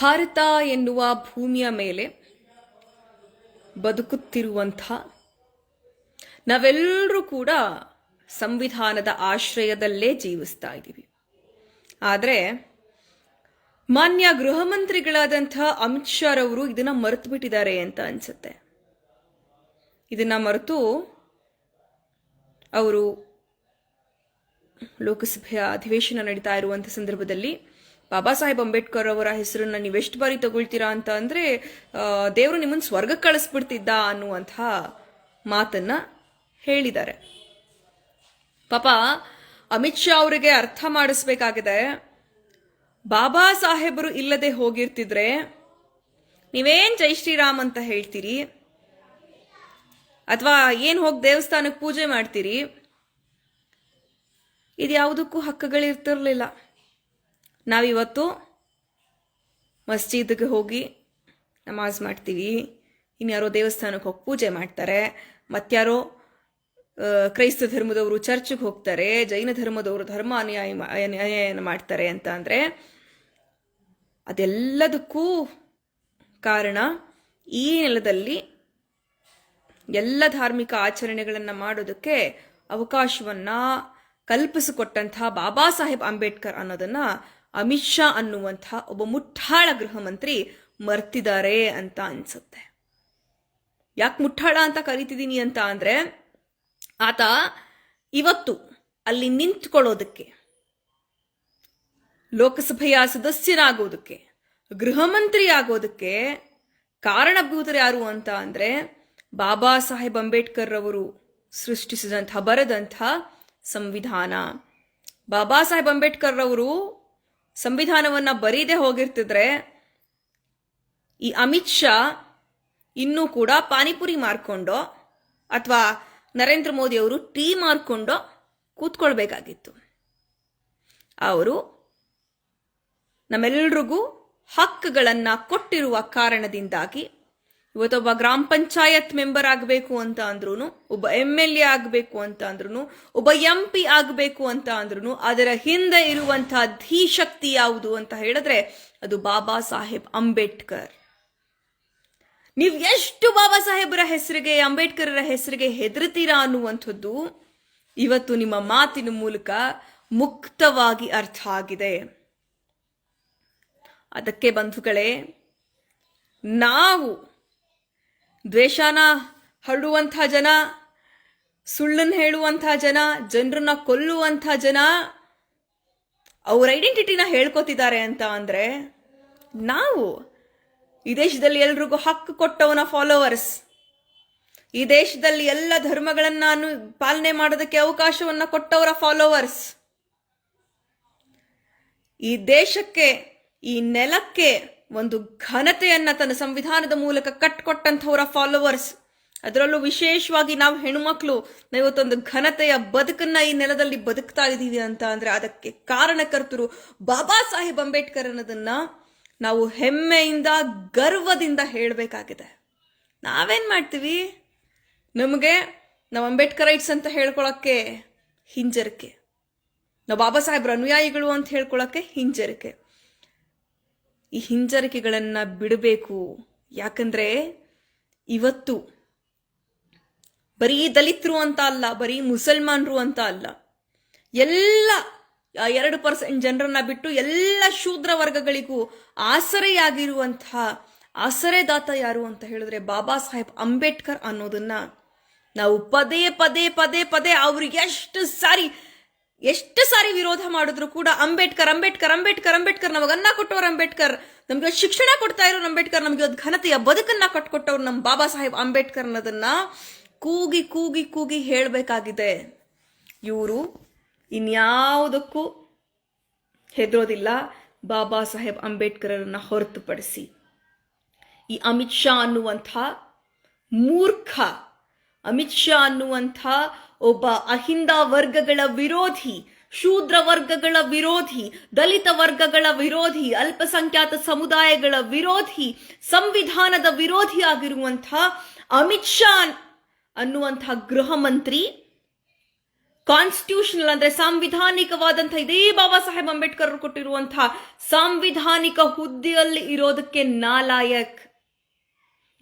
ಭಾರತ ಎನ್ನುವ ಭೂಮಿಯ ಮೇಲೆ ಬದುಕುತ್ತಿರುವಂಥ ನಾವೆಲ್ಲರೂ ಕೂಡ ಸಂವಿಧಾನದ ಆಶ್ರಯದಲ್ಲೇ ಜೀವಿಸ್ತಾ ಇದ್ದೀವಿ. ಆದರೆ ಮಾನ್ಯ ಗೃಹ ಮಂತ್ರಿಗಳಾದಂಥ ಅಮಿತ್ ಶಾ ರವರು ಇದನ್ನ ಮರೆತು ಬಿಟ್ಟಿದ್ದಾರೆ ಅಂತ ಅನ್ಸುತ್ತೆ. ಇದನ್ನ ಮರೆತು ಅವರು ಲೋಕಸಭೆಯ ಅಧಿವೇಶನ ನಡೀತಾ ಇರುವಂಥ ಸಂದರ್ಭದಲ್ಲಿ ಬಾಬಾ ಸಾಹೇಬ್ ಅಂಬೇಡ್ಕರ್ ಅವರ ಹೆಸರನ್ನ ನೀವೆಷ್ಟು ಬಾರಿ ತಗೊಳ್ತೀರಾ ಅಂತ ಅಂದ್ರೆ ದೇವರು ನಿಮ್ಮನ್ನು ಸ್ವರ್ಗಕ್ಕೆ ಕಳಿಸ್ಬಿಡ್ತಿದ್ದ ಅನ್ನುವಂತಹ ಮಾತನ್ನ ಹೇಳಿದ್ದಾರೆ. ಪಾಪ, ಅಮಿತ್ ಶಾ ಅವರಿಗೆ ಅರ್ಥ ಮಾಡಿಸ್ಬೇಕಾಗಿದೆ. ಬಾಬಾ ಸಾಹೇಬರು ಇಲ್ಲದೆ ಹೋಗಿರ್ತಿದ್ರೆ, ನೀವೇನ್ ಜೈ ಶ್ರೀರಾಮ್ ಅಂತ ಹೇಳ್ತೀರಿ? ಅಥವಾ ಏನ್ ಹೋಗಿ ದೇವಸ್ಥಾನಕ್ಕೆ ಪೂಜೆ ಮಾಡ್ತೀರಿ? ಇದು ಯಾವುದಕ್ಕೂ ಹಕ್ಕುಗಳಿರ್ತಿರ್ಲಿಲ್ಲ. ನಾವಿವತ್ತು ಮಸ್ಜಿದ್ಗೆ ಹೋಗಿ ನಮಾಜ್ ಮಾಡ್ತೀವಿ. ಇನ್ಯಾರೋ ದೇವಸ್ಥಾನಕ್ಕೆ ಹೋಗಿ ಪೂಜೆ ಮಾಡ್ತಾರೆ. ಮತ್ಯಾರೋ ಆ, ಕ್ರೈಸ್ತ ಧರ್ಮದವರು ಚರ್ಚ್ಗೆ ಹೋಗ್ತಾರೆ. ಜೈನ ಧರ್ಮದವರು ಧರ್ಮ ಅನ್ಯಾಯ ಅನ್ಯಾಯನ ಮಾಡ್ತಾರೆ ಅಂತ ಅಂದರೆ ಅದೆಲ್ಲದಕ್ಕೂ ಕಾರಣ ಈ ನೆಲದಲ್ಲಿ ಎಲ್ಲ ಧಾರ್ಮಿಕ ಆಚರಣೆಗಳನ್ನು ಮಾಡೋದಕ್ಕೆ ಅವಕಾಶವನ್ನು ಕಲ್ಪಿಸಿಕೊಟ್ಟಂತಹ ಬಾಬಾ ಸಾಹೇಬ್ ಅಂಬೇಡ್ಕರ್ ಅನ್ನೋದನ್ನ ಅಮಿತ್ ಶಾ ಅನ್ನುವಂಥ ಒಬ್ಬ ಮುಠಾಳ ಗೃಹ ಮಂತ್ರಿ ಮರ್ತಿದ್ದಾರೆ ಅಂತ ಅನ್ಸುತ್ತೆ. ಯಾಕೆ ಮುಠಾಳ ಅಂತ ಕರಿತಿದ್ದೀನಿ ಅಂತ ಅಂದ್ರೆ, ಆತ ಇವತ್ತು ಅಲ್ಲಿ ನಿಂತ್ಕೊಳ್ಳೋದಕ್ಕೆ, ಲೋಕಸಭೆಯ ಸದಸ್ಯನಾಗೋದಕ್ಕೆ ಗೃಹ ಮಂತ್ರಿ ಆಗೋದಕ್ಕೆ ಕಾರಣಭೂತರು ಯಾರು ಅಂತ ಅಂದ್ರೆ, ಬಾಬಾ ಸಾಹೇಬ್ ಅಂಬೇಡ್ಕರ್ ರವರು ಸೃಷ್ಟಿಸಿದಂಥ ಬರೆದಂಥ ಸಂವಿಧಾನ. ಬಾಬಾ ಸಾಹೇಬ್ ಅಂಬೇಡ್ಕರ್ ಅವರು ಸಂವಿಧಾನವನ್ನ ಬರೀದೆ ಹೋಗಿರ್ತಿದ್ರೆ ಈ ಅಮಿತ್ ಶಾ ಇನ್ನೂ ಕೂಡ ಪಾನಿಪುರಿ ಮಾರ್ಕೊಂಡೋ ಅಥವಾ ನರೇಂದ್ರ ಮೋದಿ ಅವರು ಟೀ ಮಾರ್ಕೊಂಡೋ ಕೂತ್ಕೊಳ್ಬೇಕಾಗಿತ್ತು. ಅವರು ನಮ್ಮೆಲ್ಲರಿಗೂ ಹಕ್ಕುಗಳನ್ನ ಕೊಟ್ಟಿರುವ ಕಾರಣದಿಂದಾಗಿ ಇವತ್ತೊಬ್ಬ ಗ್ರಾಮ ಪಂಚಾಯತ್ ಮೆಂಬರ್ ಆಗಬೇಕು ಅಂತ ಅಂದ್ರೂ ಒಬ್ಬ ಎಂ ಎಲ್ ಎ ಆಗಬೇಕು ಅಂತ ಅಂದ್ರೂ ಒಬ್ಬ ಎಂ ಪಿ ಆಗಬೇಕು ಅಂತ ಅಂದ್ರೂ ಅದರ ಹಿಂದೆ ಇರುವಂತಹ ಧೀಶಕ್ತಿ ಯಾವುದು ಅಂತ ಹೇಳಿದ್ರೆ ಅದು ಬಾಬಾ ಸಾಹೇಬ್ ಅಂಬೇಡ್ಕರ್. ನೀವು ಎಷ್ಟು ಬಾಬಾ ಸಾಹೇಬರ ಹೆಸರಿಗೆ, ಅಂಬೇಡ್ಕರರ ಹೆಸರಿಗೆ ಹೆದರ್ತೀರಾ ಅನ್ನುವಂಥದ್ದು ಇವತ್ತು ನಿಮ್ಮ ಮಾತಿನ ಮೂಲಕ ಮುಕ್ತವಾಗಿ ಅರ್ಥ ಆಗಿದೆ. ಅದಕ್ಕೆ ಬಂಧುಗಳೇ, ನಾವು ದ್ವೇಷನ ಹರಡುವಂಥ ಜನ ಸುಳ್ಳನ್ನು ಹೇಳುವಂಥ ಜನ, ಜನರನ್ನ ಕೊಲ್ಲುವಂಥ ಜನ ಅವ್ರ ಐಡೆಂಟಿಟಿನ ಹೇಳ್ಕೊತಿದ್ದಾರೆ ಅಂತ ಅಂದರೆ ನಾವು ಈ ದೇಶದಲ್ಲಿ ಎಲ್ರಿಗೂ ಹಕ್ಕು ಕೊಟ್ಟವನ ಫಾಲೋವರ್ಸ್ ಈ ದೇಶದಲ್ಲಿ ಎಲ್ಲ ಧರ್ಮಗಳನ್ನ ಅನು- ಪಾಲನೆ ಮಾಡೋದಕ್ಕೆ ಅವಕಾಶವನ್ನ ಕೊಟ್ಟವರ ಫಾಲೋವರ್ಸ್ ಈ ದೇಶಕ್ಕೆ, ಈ ನೆಲಕ್ಕೆ ಒಂದು ಘನತೆಯನ್ನ ತನ್ನ ಸಂವಿಧಾನದ ಮೂಲಕ ಕಟ್ಕೊಟ್ಟಂಥವರ ಫಾಲೋವರ್ಸ್ ಅದರಲ್ಲೂ ವಿಶೇಷವಾಗಿ ನಾವು ಹೆಣ್ಮಕ್ಳು ಇವತ್ತೊಂದು ಘನತೆಯ ಬದುಕನ್ನ ಈ ನೆಲದಲ್ಲಿ ಬದುಕ್ತಾ ಇದ್ದೀವಿ ಅಂತ ಅಂದ್ರೆ ಅದಕ್ಕೆ ಕಾರಣಕರ್ತರು ಬಾಬಾ ಸಾಹೇಬ್ ಅಂಬೇಡ್ಕರ್ ಅನ್ನೋದನ್ನ ನಾವು ಹೆಮ್ಮೆಯಿಂದ, ಗರ್ವದಿಂದ ಹೇಳಬೇಕಾಗಿದೆ. ನಾವೇನ್ ಮಾಡ್ತೀವಿ? ನಮಗೆ ನಾವು ಅಂಬೇಡ್ಕರ್ ಐಟ್ಸ್ ಅಂತ ಹೇಳ್ಕೊಳಕ್ಕೆ ಹಿಂಜರಿಕೆ. ನಾವು ಬಾಬಾ ಸಾಹೇಬ್ರ ಅನುಯಾಯಿಗಳು ಅಂತ ಹೇಳ್ಕೊಳಕ್ಕೆ ಹಿಂಜರಿಕೆ. ಈ ಹಿಂಜರಿಕೆಗಳನ್ನ ಬಿಡಬೇಕು. ಯಾಕಂದ್ರೆ ಇವತ್ತು ಬರೀ ದಲಿತರು ಅಂತ ಅಲ್ಲ, ಬರೀ ಮುಸಲ್ಮಾನರು ಅಂತ ಅಲ್ಲ, ಎಲ್ಲ ಎರಡು ಪರ್ಸೆಂಟ್ ಜನರನ್ನ ಬಿಟ್ಟು ಎಲ್ಲ ಶೂದ್ರ ವರ್ಗಗಳಿಗೂ ಆಸರೆಯಾಗಿರುವಂತಹ ಆಸರೆದಾತ ಯಾರು ಅಂತ ಹೇಳಿದ್ರೆ ಬಾಬಾ ಸಾಹೇಬ್ ಅಂಬೇಡ್ಕರ್ ಅನ್ನೋದನ್ನ ನಾವು ಪದೇ ಪದೇ ಪದೇ ಪದೇ ಅವ್ರಿಗೆ ಎಷ್ಟು ಸಾರಿ ಎಷ್ಟು ಸಾರಿ ವಿರೋಧ ಮಾಡಿದ್ರು ಕೂಡ ಅಂಬೇಡ್ಕರ್ ಅಂಬೇಡ್ಕರ್ ಅಂಬೇಡ್ಕರ್ ಅಂಬೇಡ್ಕರ್, ನಮಗೆ ಅನ್ನ ಕೊಟ್ಟವ್ರು ಅಂಬೇಡ್ಕರ್. ನಮ್ಗೆ ಶಿಕ್ಷಣ ಕೊಡ್ತಾ ಇರೋ ಅಂಬೇಡ್ಕರ್, ನಮ್ಗೆ ಒಂದು ಘನತೆಯ ಬದುಕನ್ನ ಕಟ್ಕೊಟ್ಟವ್ರು ನಮ್ಮ ಬಾಬಾ ಸಾಹೇಬ್ ಅಂಬೇಡ್ಕರ್ ಅನ್ನೋದನ್ನ ಕೂಗಿ ಕೂಗಿ ಕೂಗಿ ಹೇಳಬೇಕಾಗಿದೆ. ಇವರು ಇನ್ಯಾವುದಕ್ಕೂ ಹೆದರೋದಿಲ್ಲ. ಬಾಬಾ ಸಾಹೇಬ್ ಅಂಬೇಡ್ಕರನ್ನ ಹೊರತುಪಡಿಸಿ. ಈ ಅಮಿತ್ ಶಾ ಅನ್ನುವಂಥ ಮೂರ್ಖ ಅಮಿತ್ ಶಾ ಅನ್ನುವಂಥ ಒಬ್ಬ ಅಹಿಂದ ವರ್ಗಗಳ ವಿರೋಧಿ, ಶೂದ್ರ ವರ್ಗಗಳ ವಿರೋಧಿ, ದಲಿತ ವರ್ಗಗಳ ವಿರೋಧಿ, ಅಲ್ಪಸಂಖ್ಯಾತ ಸಮುದಾಯಗಳ ವಿರೋಧಿ, ಸಂವಿಧಾನದ ವಿರೋಧಿ ಆಗಿರುವಂಥ ಅಮಿತ್ ಶಾ ಅನ್ನುವಂಥ ಗೃಹ ಮಂತ್ರಿ ಕಾನ್ಸ್ಟಿಟ್ಯೂಷನಲ್ ಅಂದ್ರೆ ಸಾಂವಿಧಾನಿಕವಾದಂಥ ಇದೇ ಬಾಬಾ ಸಾಹೇಬ್ ಅಂಬೇಡ್ಕರ್ ಕೊಟ್ಟಿರುವಂತಹ ಸಾಂವಿಧಾನಿಕ ಹುದ್ದೆಯಲ್ಲಿ ಇರೋದಕ್ಕೆ ನಾಲಾಯಕ್.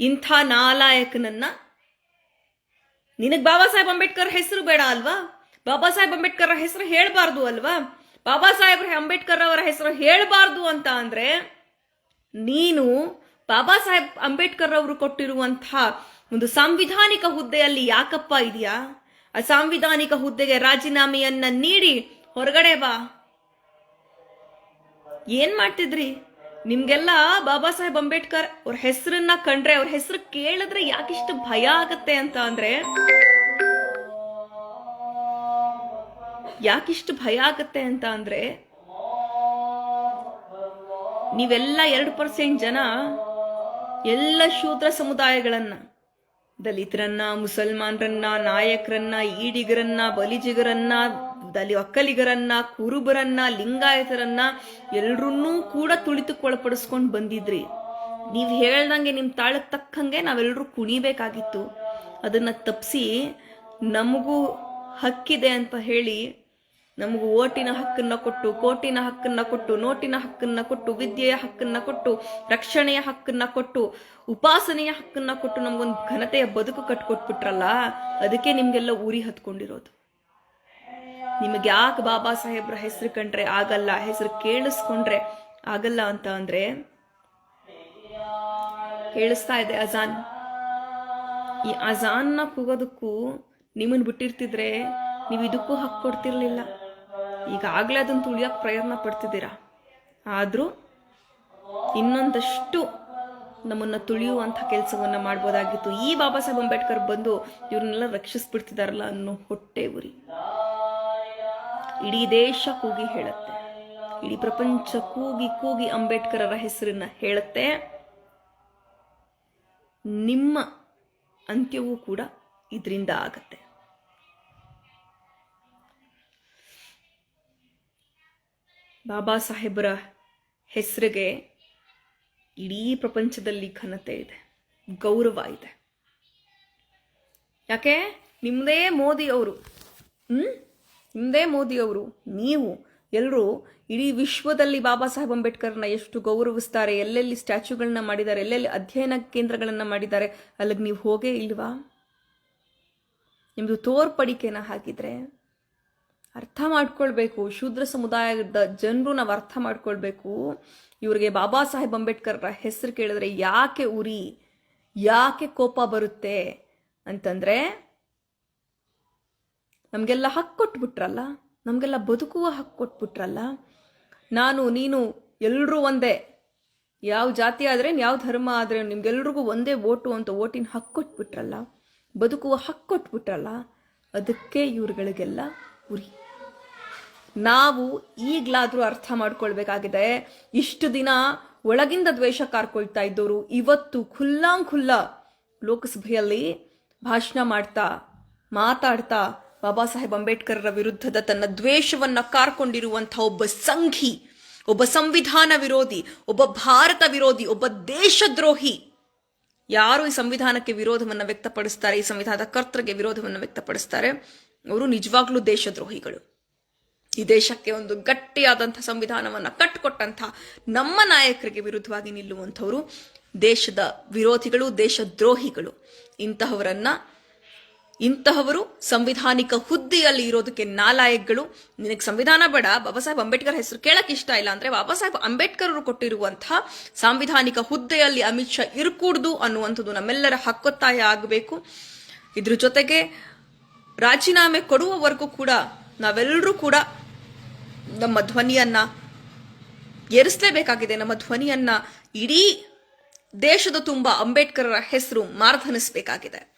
ಇಂಥ ನಾಲಾಯಕನನ್ನ ನಿನಗ್ ಬಾಬಾ ಸಾಹೇಬ್ ಅಂಬೇಡ್ಕರ್ ಹೆಸರು ಬೇಡ ಅಲ್ವಾ? ಬಾಬಾ ಸಾಹೇಬ್ ಅಂಬೇಡ್ಕರ್ ಹೆಸರು ಹೇಳಬಾರ್ದು ಅಲ್ವಾ? ಬಾಬಾ ಸಾಹೇಬ್ ಅಂಬೇಡ್ಕರ್ ಅವರ ಹೆಸರು ಹೇಳಬಾರ್ದು ಅಂತ ಅಂದ್ರೆ ನೀನು ಬಾಬಾ ಸಾಹೇಬ್ ಅಂಬೇಡ್ಕರ್ ಅವರು ಕೊಟ್ಟಿರುವಂತಹ ಒಂದು ಸಾಂವಿಧಾನಿಕ ಹುದ್ದೆಯಲ್ಲಿ ಯಾಕಪ್ಪ ಇದೆಯಾ? ಆ ಸಾಂವಿಧಾನಿಕ ಹುದ್ದೆಗೆ ರಾಜೀನಾಮೆಯನ್ನ ನೀಡಿ ಹೊರಗಡೆ ಬಾ. ಏನ್ ಮಾಡ್ತಿದ್ರಿ? ನಿಮ್ಗೆಲ್ಲ ಬಾಬಾ ಸಾಹೇಬ್ ಅಂಬೇಡ್ಕರ್ ಅವ್ರ ಹೆಸರನ್ನ ಕಂಡ್ರೆ, ಅವ್ರ ಹೆಸರು ಕೇಳಿದ್ರೆ ಯಾಕಿಷ್ಟು ಭಯ ಆಗತ್ತೆ ಅಂತ ಅಂದ್ರೆ, ಯಾಕಿಷ್ಟು ಭಯ ಆಗತ್ತೆ ಅಂತ ಅಂದ್ರೆ, ನೀವೆಲ್ಲ ಎರಡು ಪರ್ಸೆಂಟ್ ಜನ ಎಲ್ಲ ಶೂದ್ರ ಸಮುದಾಯಗಳನ್ನ, ದಲಿತರನ್ನ, ಮುಸಲ್ಮಾನರನ್ನ, ನಾಯಕರನ್ನ, ಈಡಿಗರನ್ನ, ಬಲಿಜಿಗರನ್ನ ದಲಿ ಒಕ್ಕಲಿಗರನ್ನ, ಕುರುಬರನ್ನ, ಲಿಂಗಾಯತರನ್ನ ಎಲ್ರನ್ನೂ ಕೂಡ ತುಳಿತಕ್ಕೊಳಪಡಿಸ್ಕೊಂಡು ಬಂದಿದ್ರಿ. ನೀವು ಹೇಳ್ದಂಗೆ ನಿಮ್ಮ ತಾಳಕ್ಕೆ ತಕ್ಕಂಗೆ ನಾವೆಲ್ಲರೂ ಕುಣಿಬೇಕಾಗಿತ್ತು. ಅದನ್ನ ತಪ್ಪಿಸಿ ನಮಗೂ ಹಕ್ಕಿದೆ ಅಂತ ಹೇಳಿ ನಮಗೂ ಓಟಿನ ಹಕ್ಕನ್ನ ಕೊಟ್ಟು, ಕೋಟಿನ ಹಕ್ಕನ್ನ ಕೊಟ್ಟು, ನೋಟಿನ ಹಕ್ಕನ್ನ ಕೊಟ್ಟು, ವಿದ್ಯೆಯ ಹಕ್ಕನ್ನ ಕೊಟ್ಟು, ರಕ್ಷಣೆಯ ಹಕ್ಕನ್ನ ಕೊಟ್ಟು, ಉಪಾಸನೆಯ ಹಕ್ಕನ್ನ ಕೊಟ್ಟು ನಮಗೊಂದು ಘನತೆಯ ಬದುಕು ಕಟ್ಕೊಟ್ಬಿಟ್ರಲ್ಲ, ಅದಕ್ಕೆ ನಿಮಗೆಲ್ಲ ಉರಿ ಹತ್ಕೊಂಡಿರೋದು. ನಿಮಗೆ ಯಾಕೆ ಬಾಬಾ ಸಾಹೇಬ್ರ ಹೆಸರು ಕಂಡ್ರೆ ಆಗಲ್ಲ, ಹೆಸರು ಕೇಳಿಸ್ಕೊಂಡ್ರೆ ಆಗಲ್ಲ ಅಂತ ಅಂದ್ರೆ ಕೇಳಿಸ್ತಾ ಇದೆ ಅಜಾನ್. ಈ ಅಜಾನ್ನ ಕೂಗೋದಕ್ಕೂ ನಿಮ್ಮನ್ನು ಬಿಟ್ಟಿರ್ತಿದ್ರೆ ನೀವು ಇದಕ್ಕೂ ಹಕ್ಕು ಕೊಡ್ತಿರ್ಲಿಲ್ಲ. ಈಗಾಗಲೇ ಅದನ್ನು ತುಳಿಯೋಕೆ ಪ್ರಯತ್ನ ಪಡ್ತಿದ್ದೀರಾ? ಆದರೂ ಇನ್ನೊಂದಷ್ಟು ನಮ್ಮನ್ನ ತುಳಿಯುವಂಥ ಕೆಲಸವನ್ನ ಮಾಡ್ಬೋದಾಗಿತ್ತು. ಈ ಬಾಬಾ ಸಾಹೇಬ್ ಅಂಬೇಡ್ಕರ್ ಬಂದು ಇವ್ರನ್ನೆಲ್ಲ ರಕ್ಷಿಸ್ಬಿಡ್ತಿದಾರಲ್ಲ ಅನ್ನೋ ಹೊಟ್ಟೆ ಉರಿ. ಇಡೀ ದೇಶ ಕೂಗಿ ಹೇಳುತ್ತೆ. ಇಡೀ ಪ್ರಪಂಚ ಕೂಗಿ ಕೂಗಿ ಅಂಬೇಡ್ಕರರ ಹೆಸರನ್ನ ಹೇಳುತ್ತೆ. ನಿಮ್ಮ ಅಂತ್ಯವೂ ಕೂಡ ಇದರಿಂದ ಆಗತ್ತೆ. ಬಾಬಾ ಸಾಹೇಬರ ಹೆಸರಿಗೆ ಇಡೀ ಪ್ರಪಂಚದಲ್ಲಿ ಘನತೆ ಇದೆ, ಗೌರವ ಇದೆ. ಯಾಕೆ? ನಿಮ್ಮದೇ ಮೋದಿ ಅವರು ಹ್ಮ್? ನಿಮ್ಮದೇ ಮೋದಿ ಅವರು ನೀವು ಎಲ್ಲರೂ ಇಡೀ ವಿಶ್ವದಲ್ಲಿ ಬಾಬಾ ಸಾಹೇಬ್ ಅಂಬೇಡ್ಕರ್ನ ಎಷ್ಟು ಗೌರವಿಸ್ತಾರೆ, ಎಲ್ಲೆಲ್ಲಿ ಸ್ಟ್ಯಾಚ್ಯೂಗಳನ್ನ ಮಾಡಿದ್ದಾರೆ, ಎಲ್ಲೆಲ್ಲಿ ಅಧ್ಯಯನ ಕೇಂದ್ರಗಳನ್ನ ಮಾಡಿದ್ದಾರೆ, ಅಲ್ಲಿಗೆ ನೀವು ಹೋಗೇ ಇಲ್ವಾ? ನಿಮ್ಮದು ತೋರ್ಪಡಿಕೆನ ಹಾಕಿದ್ರೆ ಅರ್ಥ ಮಾಡ್ಕೊಳ್ಬೇಕು, ಶೂದ್ರ ಸಮುದಾಯದ ಜನರು ನಾವು ಅರ್ಥ ಮಾಡ್ಕೊಳ್ಬೇಕು. ಇವರಿಗೆ ಬಾಬಾ ಸಾಹೇಬ್ ಅಂಬೇಡ್ಕರ್ರ ಹೆಸರು ಕೇಳಿದ್ರೆ ಯಾಕೆ ಉರಿ, ಯಾಕೆ ಕೋಪ ಬರುತ್ತೆ ಅಂತಂದ್ರೆ ನಮಗೆಲ್ಲ ಹಕ್ಕು ಕೊಟ್ಬಿಟ್ರಲ್ಲ? ನಮಗೆಲ್ಲ ಬದುಕುವ ಹಕ್ಕು ಕೊಟ್ಬಿಟ್ರಲ್ಲ? ನಾನು, ನೀನು ಎಲ್ಲರೂ ಒಂದೇ. ಯಾವ ಜಾತಿ ಆದರೆ ಯಾವ ಧರ್ಮ ಆದರೆ ನಿಮ್ಗೆಲ್ರಿಗೂ ಒಂದೇ ಓಟು ಅಂತ ಓಟಿನ ಹಕ್ಕು ಕೊಟ್ಬಿಟ್ರಲ್ಲ? ಬದುಕುವ ಹಕ್ಕು ಕೊಟ್ಬಿಟ್ರಲ್ಲ? ಅದಕ್ಕೆ ಇವ್ರುಗಳಿಗೆಲ್ಲ ಉರಿ. ನಾವು ಈಗಲಾದರೂ ಅರ್ಥ ಮಾಡ್ಕೊಳ್ಬೇಕಾಗಿದೆ. ಇಷ್ಟು ದಿನ ಒಳಗಿಂದ ದ್ವೇಷ ಕಾರ್ಕೊಳ್ತಾ ಇದ್ದವರು ಇವತ್ತು ಖುಲ್ಲಾಂ ಖುಲ್ಲ ಲೋಕಸಭೆಯಲ್ಲಿ ಭಾಷಣ ಮಾಡ್ತಾ, ಮಾತಾಡ್ತಾ ಬಾಬಾ ಸಾಹೇಬ್ ಅಂಬೇಡ್ಕರ್ರ ವಿರುದ್ಧದ ತನ್ನ ದ್ವೇಷವನ್ನ ಕಾರ್ಕೊಂಡಿರುವಂತಹ ಒಬ್ಬ ಸಂಘಿ, ಒಬ್ಬ ಸಂವಿಧಾನ ವಿರೋಧಿ, ಒಬ್ಬ ಭಾರತ ವಿರೋಧಿ, ಒಬ್ಬ ದೇಶದ್ರೋಹಿ. ಯಾರು ಈ ಸಂವಿಧಾನಕ್ಕೆ ವಿರೋಧವನ್ನು ವ್ಯಕ್ತಪಡಿಸ್ತಾರೆ, ಈ ಸಂವಿಧಾನದ ಕರ್ತೃಗೆ ವಿರೋಧವನ್ನು ವ್ಯಕ್ತಪಡಿಸ್ತಾರೆ? ಅವರು ನಿಜವಾಗ್ಲೂ ದೇಶದ್ರೋಹಿಗಳು. ಈ ದೇಶಕ್ಕೆ ಒಂದು ಗಟ್ಟಿಯಾದಂಥ ಸಂವಿಧಾನವನ್ನ ಕಟ್ಟಿಕೊಟ್ಟಂಥ ನಮ್ಮ ನಾಯಕರಿಗೆ ವಿರುದ್ಧವಾಗಿ ನಿಲ್ಲುವಂಥವರು ದೇಶದ ವಿರೋಧಿಗಳು, ದೇಶದ್ರೋಹಿಗಳು. ಇಂತಹವರನ್ನ ಇಂತಹವರು ಸಂವಿಧಾನಿಕ ಹುದ್ದೆಯಲ್ಲಿ ಇರೋದಕ್ಕೆ ನಾಲಾಯಕ್ಗಳು. ನಿನಗೆ ಸಂವಿಧಾನ ಬೇಡ, ಬಾಬಾ ಸಾಹೇಬ್ ಅಂಬೇಡ್ಕರ್ ಹೆಸರು ಕೇಳಕ್ ಇಷ್ಟ ಇಲ್ಲ ಅಂದ್ರೆ ಬಾಬಾ ಸಾಹೇಬ್ ಅಂಬೇಡ್ಕರ್ ಅವರು ಕೊಟ್ಟಿರುವಂತಹ ಸಾಂವಿಧಾನಿಕ ಹುದ್ದೆಯಲ್ಲಿ ಅಮಿತ್ ಶಾ ಇರಕೂಡ್ದು ಅನ್ನುವಂಥದ್ದು ನಮ್ಮೆಲ್ಲರ ಹಕ್ಕೊತ್ತಾಯ ಆಗಬೇಕು. ಇದ್ರ ಜೊತೆಗೆ ರಾಜೀನಾಮೆ ಕೊಡುವವರೆಗೂ ಕೂಡ ನಾವೆಲ್ಲರೂ ಕೂಡ ನಮ್ಮ ಧ್ವನಿಯನ್ನ ಏರಿಸಲೇಬೇಕಾಗಿದೆ. ನಮ್ಮ ಧ್ವನಿಯನ್ನ ಇಡೀ ದೇಶದ ತುಂಬ ಅಂಬೇಡ್ಕರರ ಹೆಸರು ಮಾರ್ಧನಿಸಬೇಕಾಗಿದೆ.